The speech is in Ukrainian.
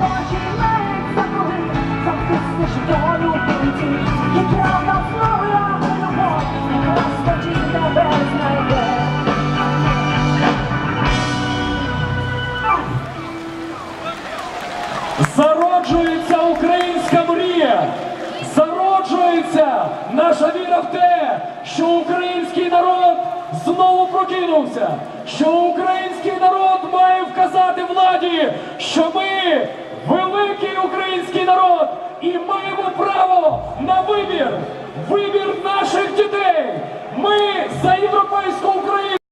Починається коли записнеш долю пенсії, і правда знову. Зароджується українська мрія, зароджується наша віра в те, що український народ знову прокинувся, що український народ має вказати владі, що ми великий український народ і маємо право на вибір, вибір наших дітей. Ми за Європейську.